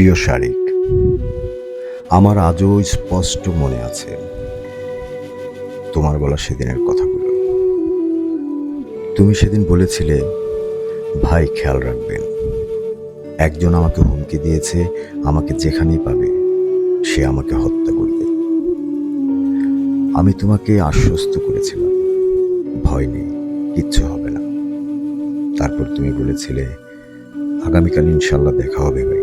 প্রিয় শারিক, আমার আজও স্পষ্ট মনে আছে। তোমার বলা সেদিনের কথাগুলো। তুমি সেদিন বলেছিলে, ভাই, খেয়াল রাখবেন। একজন আমাকে হুমকি দিয়েছে, আমাকে যেখানেই পাবে, সে আমাকে হত্যা করবে। আমি তোমাকে আশ্বস্ত করেছিলাম। ভয় নেই, কিচ্ছু হবে না। তারপর তুমি বলেছিলে, আগামীকাল ইনশাল্লাহ দেখা হবে ভাই।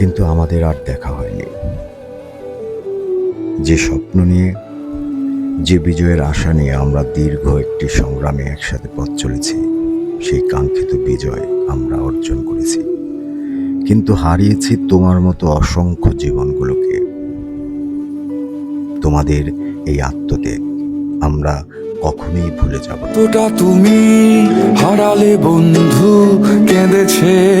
কিন্তু আমাদের আর দেখা হয়নি। যে স্বপ্ন নিয়ে, যে বিজয়ের আশা নিয়ে আমরা দীর্ঘ একটি সংগ্রামে একসাথে পথ চলেছি, সেই কাঙ্ক্ষিত বিজয় আমরা অর্জন করেছি। কিন্তু হারিয়েছি তোমার মতো অসংখ্য জীবনগুলোকে। তোমাদের এই আত্মত্যাগ আমরা কখনোই ভুলে যাব। তুমি হারালে বন্ধু কেঁদেছে।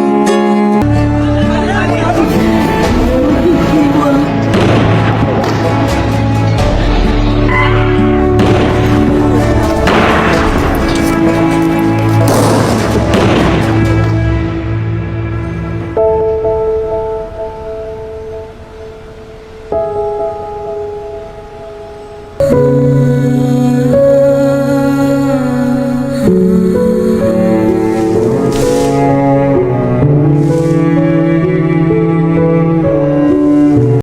you